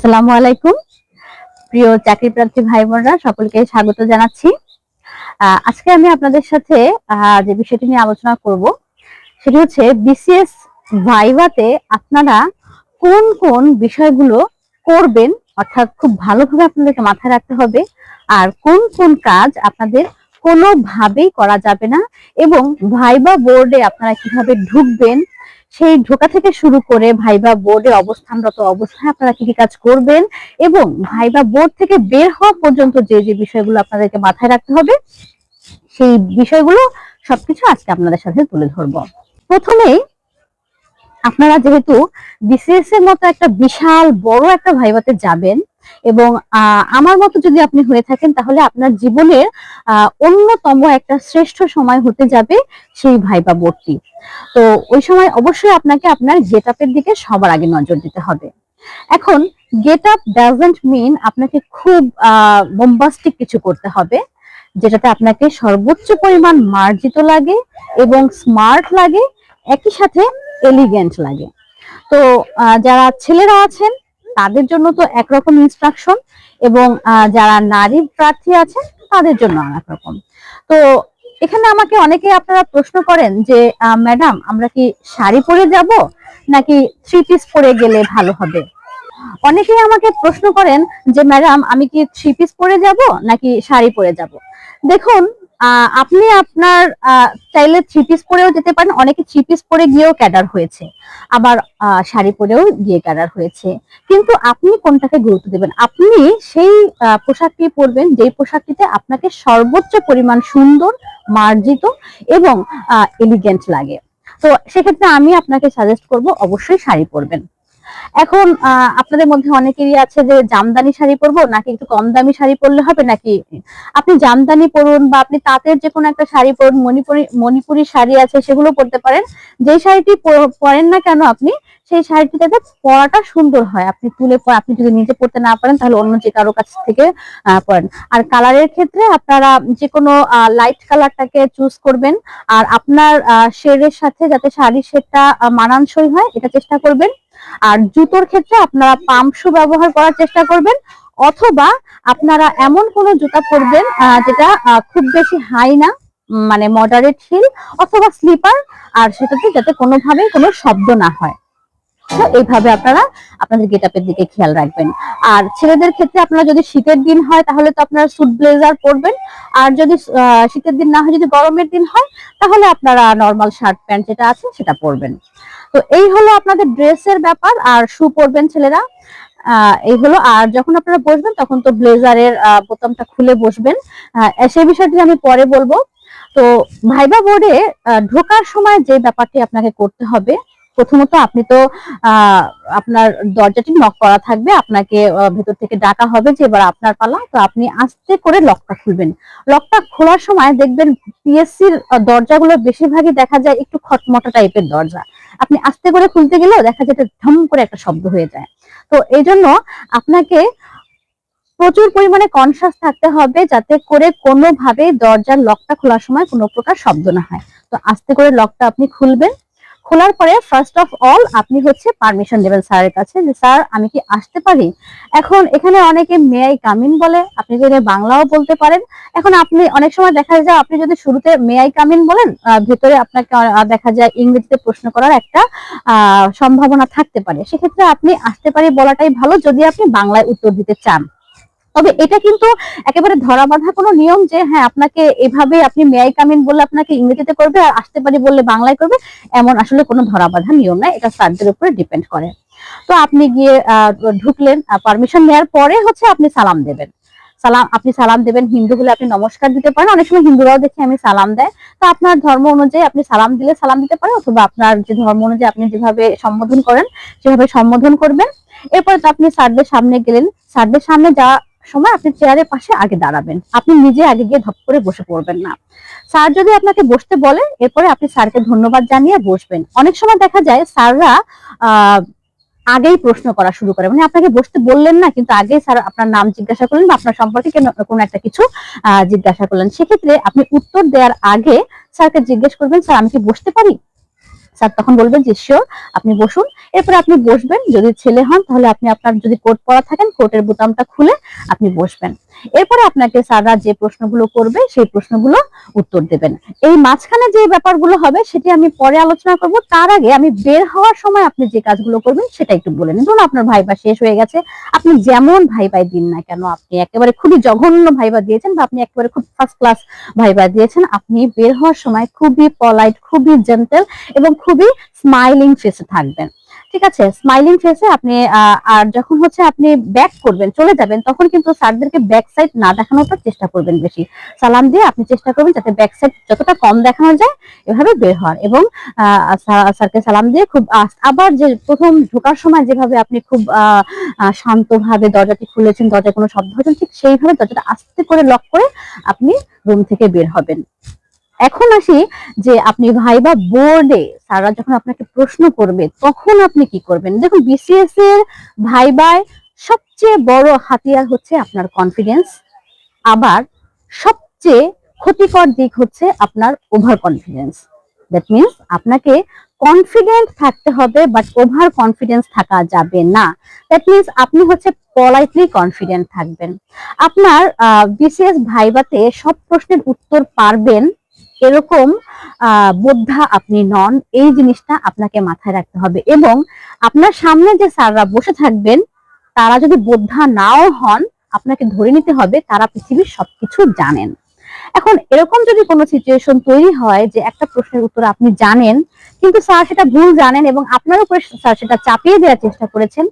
আসসালামু আলাইকুম। প্রিয় চাকরি প্রার্থী ভাই বোনরা সকলকে স্বাগত জানাচ্ছি। আজকে আমি আপনাদের সাথে যে বিষয়টি নিয়ে আলোচনা করব, সেটি হচ্ছে বিসিএস ভাইভাতে আপনারা কোন কোন বিষয়গুলো করবেন, অর্থাৎ খুব ভালোভাবে আপনাদেরকে মাথায় রাখতে হবে, আর কোন কোন কাজ আপনাদের কোনোভাবেই করা যাবে না, এবং ভাইবা বোর্ডে আপনারা কীভাবে ঢুকবেন সেই ঢোকা থেকে শুরু করে ভাইবা বোর্ডে অবস্থানরত অবস্থায় আপনারা কি কি কাজ করবেন এবং ভাইবা বোর্ড থেকে বের হওয়া পর্যন্ত যে যে বিষয়গুলো আপনাদেরকে মাথায় রাখতে হবে, সেই বিষয়গুলো সবকিছু আজকে আপনাদের সাথে তুলে ধরবো। প্রথমেই আপনারা যেহেতু বিসিএস এর মতো একটা বিশাল বড় একটা ভাইবাতে যাবেন এবং আমার মতো যদি আপনি হয়ে থাকেন, তাহলে আপনার জীবনের অন্যতম একটা শ্রেষ্ঠ সময় হতে যাবে সেই ভাইবা বোর্ডটি তো ওই সময় অবশ্যই আপনাকে আপনার গেট আপের দিকে সবার আগে নজর দিতে হবে। এখন গেট আপ ডাজেন্ট মিন আপনাকে খুব বোম্বাস্টিক কিছু করতে হবে, যেটাতে আপনাকে সর্বোচ্চ পরিমাণ মার্জিত লাগে এবং স্মার্ট লাগে, একই সাথে এলিগেন্ট লাগে। তো যারা ছেলেরা আছেন তাদের জন্য তো একরকম ইনস্ট্রাকশন এবং যারা নারী প্রার্থী আছেন, তাদের জন্য আরেক রকম তো এখানে আমাকে অনেকে আপনারা প্রশ্ন করেন যে ম্যাডাম, আমরা কি শাড়ি পরে যাব নাকি থ্রি পিস পরে গেলে ভালো হবে? অনেকেই আমাকে প্রশ্ন করেন যে, ম্যাডাম, আমি কি থ্রি পিস পরে যাব নাকি শাড়ি পরে যাব? দেখুন আপনি আপনার চাইলে থ্রি পিস পরেও যেতে পারেন। অনেকে থ্রি পিস পরে গিয়েও ক্যাডার হয়েছে। আবার শাড়ি পরেও গিয়ে ক্যাডার হয়েছে। কিন্তু আপনি কোনটাকে গুরুত্ব দেবেন? আপনি সেই পোশাকটি পরবেন যেই পোশাকটিতে আপনাকে সর্বোচ্চ পরিমাণ সুন্দর, মার্জিত এবং এলিগেন্ট লাগে। তো সেক্ষেত্রে আমি আপনাকে সাজেস্ট করব, অবশ্যই শাড়ি পরবেন। এখন আপনাদের মধ্যে অনেকেরই আছে যে জামদানি শাড়ি পরবো, নাকি একটু কম দামি শাড়ি পরলে হবে, নাকি? আপনি জামদানি পরুন বা আপনি তাঁতের যে কোনো একটা শাড়ি পরুন, মণিপুরি মণিপুরি শাড়ি আছে, সেগুলো পরতে পারেন। যেই শাড়িটি পরেন না কেন আপনি, সেই শাড়িটিতে পরাটা সুন্দর হয়। আপনি তুলে আপনি যদি নিজে পড়তে না পারেন, তাহলে অন্য যে কারও কাছ থেকে পরেন। আর কালারের ক্ষেত্রে আপনারা যে কোনো লাইট কালারটাকে চুজ করবেন। আর আপনার শেডের সাথে যাতে শাড়ির শেডটা মানানসই হয়, এটা চেষ্টা করবেন। আর জুতোর ক্ষেত্রে আপনারা পাম্প শু ব্যবহার করার চেষ্টা করবেন, অথবা আপনারা এমন কোনো জুতা পরবেন যেটা খুব বেশি হাই না মানে মডারেট হিল অথবা স্লিপার আর সেটাতে যাতে কোনোভাবেই কোনো শব্দ না হয়। এইভাবে আপনারা আপনাদের গেটআপের দিকে খেয়াল রাখবেন। আর ছেলেদের ক্ষেত্রে আপনারা যদি শীতের দিন হয়, তাহলে তো আপনারা স্যুট ব্লেজার পরবেন। আর যদি শীতের দিন না হয়, যদি গরমের দিন হয়, তাহলে আপনারা নর্মাল শার্ট প্যান্ট যেটা আছে, সেটা পরবেন। তো এই হলো আপনাদের ড্রেসের ব্যাপার, আর শু পরবেন ছেলেরা। এই হলো, আর যখন আপনারা বসবেন, তখন তো ব্লেজারের বোতামটা খুলে বসবেন। সেই বিষয়টি আমি পরে বলব। তো ভাইবা বোর্ডে ঢোকার সময় যে ব্যাপারটি আপনাকে করতে হবে প্রথমত আপনি তো আপনার দরজাটি নক করা থাকবে, আপনাকে ভেতর থেকে ডাকা হবে যে এবার আপনার পালা, তো আপনি আস্তে করে লকটা খুলবেন। লকটা খোলার সময় দেখবেন পিএসসির দরজাগুলো বেশিরভাগই দেখা যায় একটু খটমটা টাইপের দরজা। আপনি আস্তে করে খুলতে গেলেও দেখা যায় ধম করে একটা শব্দ হয়ে যায়। তো এই জন্য আপনাকে প্রচুর পরিমাণে কনসাস থাকতে হবে যাতে করে কোনোভাবে দরজার লকটা খোলার সময় কোনো প্রকার শব্দ না হয়। তো আস্তে করে লকটা আপনি খুলবেন। খোলার পরে ফার্স্ট অফ অল আপনি হচ্ছে পারমিশন দেবেন স্যারের কাছে যে, স্যার, আমি কি আসতে পারি? এখন এখানে অনেকে মেয়াই কামিন বলে। আপনি যদি বাংলাও বলতে পারেন। এখন আপনি অনেক সময় দেখা যায়, আপনি যদি শুরুতে মেয়াই কামিন বলেন ভেতরে আপনাকে দেখা যায় ইংরেজিতে প্রশ্ন করার একটা সম্ভাবনা থাকতে পারে। সেক্ষেত্রে আপনি আসতে পারি বলাটাই ভালো যদি আপনি বাংলায় উত্তর দিতে চান। তবে এটা কিন্তু একেবারে ধরা বাঁধা কোনো নিয়ম যে হ্যাঁ আপনাকে এভাবে আপনি মেয়াই কামিন বললে আপনাকে ইংরেজিতে করবে আর আসতে পারি বললে বাংলায় করবে, এমন আসলে কোনো ধরা বাঁধা নিয়ম নাই এটা স্যারদের উপরে ডিপেন্ড করে। তো আপনি গিয়ে ঢুকলেন পারমিশন নেওয়ার পরে হচ্ছে আপনি সালাম দেবেন। সালাম, আপনি সালাম দেবেন, হিন্দু হলে আপনি নমস্কার দিতে পারেন। অনেক সময় হিন্দুরাও দেখে আমি সালাম দেয়। তো আপনার ধর্ম অনুযায়ী আপনি সালাম দিলে সালাম দিতে পারেন অথবা আপনার যে ধর্ম অনুযায়ী আপনি যেভাবে সম্বোধন করেন, সেভাবে সম্বোধন করবেন। এরপরে আপনি স্যারদের সামনে গেলেন। স্যারদের সামনে যাওয়া সময় আপনি চেয়ারের পাশে আগে দাঁড়াবেন। আপনি নিজে আগে গিয়ে ধপ করে বসে পড়বেন না। স্যার যদি আপনাকে বসতে বলে, এরপরে আপনি স্যারকে ধন্যবাদ জানিয়ে বসবেন। অনেক সময় দেখা যায় স্যাররা আগেই প্রশ্ন করা শুরু করে। মানে আপনাকে বসতে বললেন না, কিন্তু আগেই স্যার আপনার নাম জিজ্ঞাসা করলেন বা আপনার সম্পর্কে কেন- একটা কিছু জিজ্ঞাসা করলেন। সেক্ষেত্রে আপনি উত্তর দেওয়ার আগে স্যারকে জিজ্ঞেস করবেন, স্যার, আমি কি বসতে পারি? স্যার তখন বলবেন যে শিওর আপনি বসুন। এরপরে আপনি বসবেন। যদি ছেলে হন, তাহলে আপনি আপনার যদি কোট পরা থাকেন কোটের বোতামটা খুলে আপনি বসবেন। এরপরে আপনাকে স্যাররা যে প্রশ্নগুলো করবে, সেই প্রশ্নগুলো উত্তর দেবেন। এই মাঝখানে যে ব্যাপারগুলো হবে, সেটি আমি পরে আলোচনা করব। তার আগে আমি বের হওয়ার সময় আপনি যে কাজগুলো করবেন, সেটা একটু বলে নিন। ধরুন আপনার ভাইবা শেষ হয়ে গেছে। আপনি যেমন ভাইবাই দিন না কেন, আপনি একেবারে খুবই জঘন্য ভাইবা দিয়েছেন বা আপনি একেবারে খুব ফার্স্ট ক্লাস ভাইবা দিয়েছেন, আপনি বের হওয়ার সময় খুবই পলাইট খুবই জেন্টেল এবং খুবই স্মাইলিং ফেসে থাকবেন। ঠিক আছে? স্মাইলিং ফেসে আপনি আর যখন হচ্ছে আপনি ব্যাক করবেন, চলে যাবেন, তখন কিন্তু স্যারদেরকে ব্যাক সাইড না দেখানোর চেষ্টা করবেন বেশি। সালাম দিয়ে আপনি চেষ্টা করবেন যাতে ব্যাক সাইড যতটা কম দেখানো যায়, এভাবে বের হওয়ার। এবং স্যারকে সালাম দিয়ে খুব আবার যে প্রথম ঢোকার সময় যেভাবে আপনি খুব শান্তভাবে দরজাটি খুলেছেন, দরজায় কোনো শব্দ হয়েছেন ঠিক সেইভাবে দরজাটা আস্তে করে লক করে আপনি রুম থেকে বের হবেন। এখন আসি যে আপনি ভাইবা বোর্ডে স্যাররা যখন আপনাকে প্রশ্ন করবে, তখন আপনি কি করবেন? দেখুন বিসিএস এর ভাইবায় সবচেয়ে বড় হাতিয়ার হচ্ছে আপনার কনফিডেন্স আবার সবচেয়ে ক্ষতিকর দিক হচ্ছে আপনার ওভার কনফিডেন্স দ্যাট মিনস আপনাকে কনফিডেন্ট থাকতে হবে বাট ওভার কনফিডেন্স থাকা যাবে না। দ্যাট মিনস আপনি হচ্ছে পলাইটলি কনফিডেন্ট থাকবেন। আপনার বিসিএস ভাইবাতে সব প্রশ্নের উত্তর পারবেন এরকম বোদ্ধা আপনি নন, এই জিনিসটা আপনাকে মাথায় রাখতে হবে। এবং আপনার সামনে যে স্যাররা বসে থাকবেন, তারা যদি বোদ্ধা নাও হন, আপনাকে ধরে নিতে হবে, তারা পৃথিবীর সবকিছু জানেন। এখন এরকম যদি কোনো সিচুয়েশন তৈরি হয় যে একটা প্রশ্নের উত্তর আপনি জানেন, কিন্তু স্যার সেটা ভুল জানেন এবং আপনার উপরে স্যার সেটা চাপিয়ে দেওয়ার চেষ্টা করেছেন,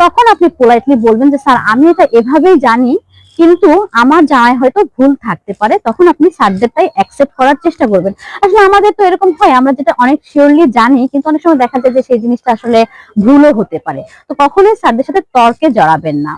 তখন আপনি পোলাইটলি বলবেন যে, স্যার, আমি এটা এভাবেই জানি কিন্তু আমার জামাই হয়তো ভুল থাকতে পারে, তখন আপনি সাবজেক্টটাই অ্যাকসেপ্ট করার চেষ্টা করবেন। আসলে আমাদের তো এরকম হয়, আমরা যেটা অনেক শিওরলি জানি, কিন্তু অনেক সময় দেখা যায় যে সেই জিনিসটা আসলে ভুলও হতে পারে। তো কখনোই স্যারদের সাথে তর্কে জড়াবেন না।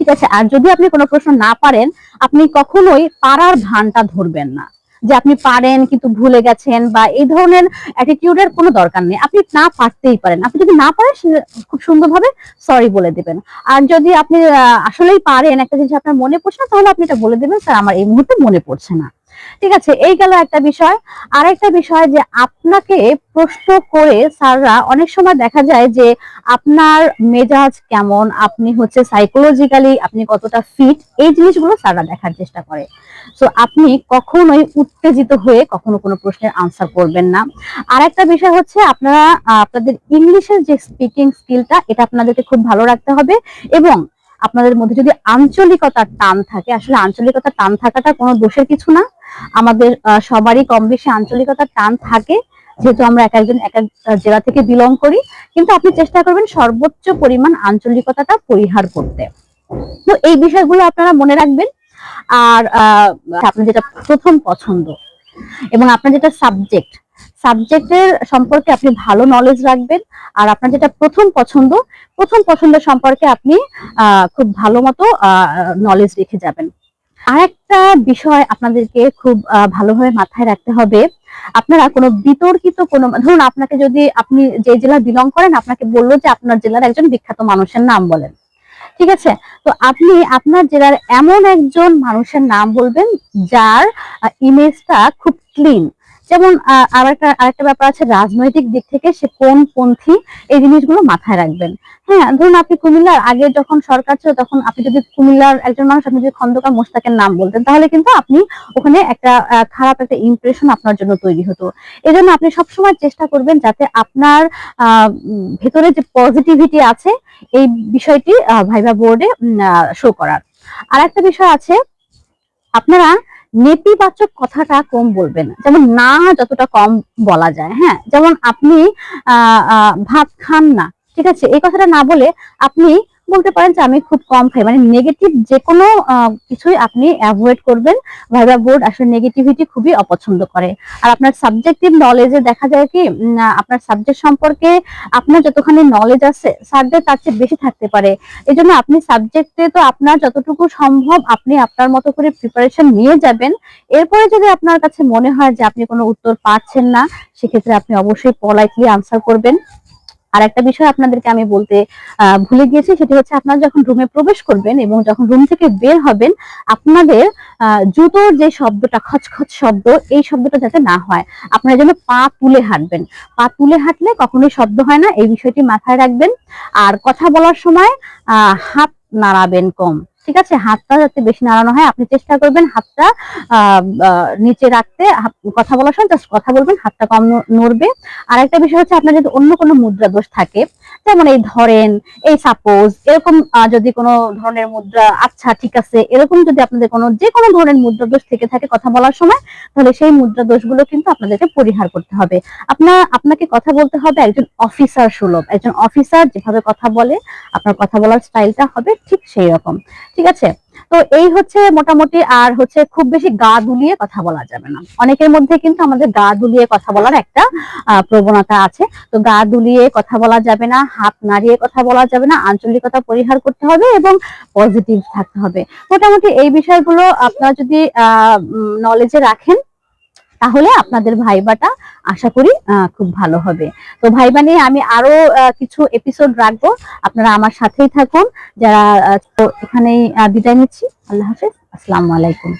ঠিক আছে, আর যদি আপনি কোনো প্রশ্ন না পারেন, আপনি কখনোই পারার ভানটা ধরবেন না। যে আপনি পারেন কিন্তু ভুলে গেছেন বা এই ধরনের অ্যাটিটিউডের কোনো দরকার নেই। আপনি না পারতেই পারেন। আপনি যদি না পারেন খুব সুন্দরভাবে সরি বলে দেবেন। আর যদি আপনি আসলেই পারেন একটা জিনিস আপনার মনে পড়ছে না, তাহলে আপনি এটা বলে দেবেন, স্যার, আমার এই মুহূর্তে মনে পড়ছে না। ঠিক আছে, এই গেল একটা বিষয়। আর একটা বিষয় যে আপনাকে প্রশ্ন করে স্যাররা অনেক সময় দেখা যায় যে আপনার মেজাজ কেমন, আপনি হচ্ছে সাইকোলজিক্যালি আপনি কতটা ফিট এই জিনিসগুলো স্যাররা দেখার চেষ্টা করে। সো আপনি কখনোই উত্তেজিত হয়ে কখনো কোনো প্রশ্নের আনসার করবেন না। আর একটা বিষয় হচ্ছে আপনারা আপনাদের ইংলিশের যে স্পিকিং স্কিলটা এটা আপনাদেরকে খুব ভালো রাখতে হবে এবং আপনাদের মধ্যে যদি আঞ্চলিকতার টান থাকে, আসলে আঞ্চলিকতার টান থাকাটা কোনো দোষের কিছু না। আমাদের সবারই কম বেশি আঞ্চলিকতার টান থাকে, যেহেতু আমরা এক একজন, এক এক জেলা থেকে বিলং করি। কিন্তু আপনি চেষ্টা করবেন সর্বোচ্চ পরিমাণ আঞ্চলিকতাটা পরিহার করতে। তো এই বিষয়গুলো আপনারা মনে রাখবেন। আর আপনার যেটা প্রথম পছন্দ এবং আপনার যেটা সাবজেক্ট সাবজেক্টের সম্পর্কে আপনি ভালো নলেজ রাখবেন, আর আপনার যেটা প্রথম পছন্দ প্রথম পছন্দ সম্পর্কে আপনি খুব ভালো মতো নলেজ রেখে যাবেন। আর একটা বিষয় আপনাদেরকে খুব ভালোভাবে মাথায় রাখতে হবে, আপনারা কোনো বিতর্কিত কোনো, ধরুন আপনাকে যদি আপনি যে জেলা বিলং করেন, আপনাকে বলল যে আপনার জেলার একজন বিখ্যাত মানুষের নাম বলেন। ঠিক আছে? তো আপনি আপনার জেলার এমন একজন মানুষের নাম বলবেন, যার ইমেজটা খুব ক্লিন যেমন আহ, আরেকটা আরেকটা ব্যাপার আছে রাজনৈতিক দিক থেকে সে কোন পন্থী এই জিনিসগুলো মাথায় রাখবেন। হ্যাঁ ধরুন আপনি কুমিল্লার আগে যখন সরকার ছিল তখন আপনি যদি কুমিল্লার একজন মানুষ আপনি যদি খন্দকার মোস্তাকের নাম বলতেন তাহলে কিন্তু আপনি ওখানে একটা খারাপ একটা ইমপ্রেশন আপনার জন্য তৈরি হতো। এই জন্য আপনি সবসময় চেষ্টা করবেন যাতে আপনার ভেতরে যে পজিটিভিটি আছে এই বিষয়টি ভাইবা বোর্ডে শো করার। আর একটা বিষয় আছে আপনারা নেতিবাচক কথাটা কম বলবেন যেমন না যতটা কম বলা যায় হ্যাঁ? যেমন আপনি ভাত খান না, ঠিক আছে? এই কথাটা না বলে আপনি বলতে পারেন যে আমি খুব কম খাই। মানে নেগেটিভ যে কোনো কিছুই আপনি অ্যাভয়েড করবেন। ভাইবা বোর্ড আসলে নেগেটিভিটি খুবই অপছন্দ করে। আর আপনার সাবজেক্টিভ নলেজে দেখা যায় কি আপনার সাবজেক্ট সম্পর্কে আপনার যতখানি নলেজ আছে স্যারদের তার চেয়ে বেশি থাকতে পারে। এই জন্য আপনি সাবজেক্টে তো আপনার যতটুকু সম্ভব আপনি আপনার মতো করে প্রিপারেশন নিয়ে যাবেন। এরপরে যদি আপনার কাছে মনে হয় যে আপনি কোনো উত্তর পাচ্ছেন না, সেক্ষেত্রে আপনি অবশ্যই পলাইটলি আনসার করবেন। আর একটা বিষয় আপনাদেরকে আমি বলতে ভুলে গিয়েছি, সেটি হচ্ছে আপনারা যখন রুমে প্রবেশ করবেন এবং যখন রুম থেকে বের হবেন, আপনাদের জুতোর যে শব্দটা, খচখচ শব্দ, এই শব্দটা যাতে না হয়, আপনারা যেন পা তুলে হাঁটবেন। পা তুলে হাঁটলে কখনোই শব্দ হয় না, এই বিষয়টি মাথায় রাখবেন। আর কথা বলার সময় হাত নাড়াবেন কম। ঠিক আছে? হাতটা যাতে বেশি নাড়ানো হয়, আপনি চেষ্টা করবেন হাতটা নিচে রাখতে। কথা বলার সময় জাস্ট কথা বলবেন, হাতটা কম নড়বে। আর একটা বিষয় হচ্ছে আপনার যদি অন্য কোনো মুদ্রা দোষ থাকে, যেমন এই ধরেন, এই সাপোজ এরকম যদি কোনো ধরনের মুদ্রা আচ্ছা ঠিক আছে, এরকম যদি আপনাদের কোনো যে কোনো ধরনের মুদ্রা দোষ থেকে থাকে কথা বলার সময়, তাহলে সেই মুদ্রা দোষগুলো কিন্তু আপনাদেরকে পরিহার করতে হবে। আপনার আপনাকে কথা বলতে হবে একজন অফিসার সুলভ। একজন অফিসার যেভাবে কথা বলে, আপনার কথা বলার স্টাইলটা হবে ঠিক সেই রকম। ঠিক আছে? তো এই হচ্ছে মোটামুটি আর হচ্ছে খুব বেশি গা দুলিয়ে কথা বলা যাবে না। অনেকের মধ্যে কিন্তু আমাদের গা দুলিয়ে কথা বলার একটা প্রবণতা আছে। তো গা দুলিয়ে কথা বলা যাবে না, হাত নাড়িয়ে কথা বলা যাবে না, আঞ্চলিকতা পরিহার করতে হবে এবং পজিটিভ থাকতে হবে। মোটামুটি এই বিষয়গুলো আপনারা যদি আহ নলেজে রাখেন তাহলে আপনাদের ভাইবাটা আশা করি খুব ভালো হবে। তো ভাইবা নিয়ে আমি আরও কিছু এপিসোড রাখব। আপনারা আমার সাথেই থাকুন। যারা তো এখানেই বিদায় নিচ্ছি। আল্লাহ হাফেজ। আসসালামু আলাইকুম।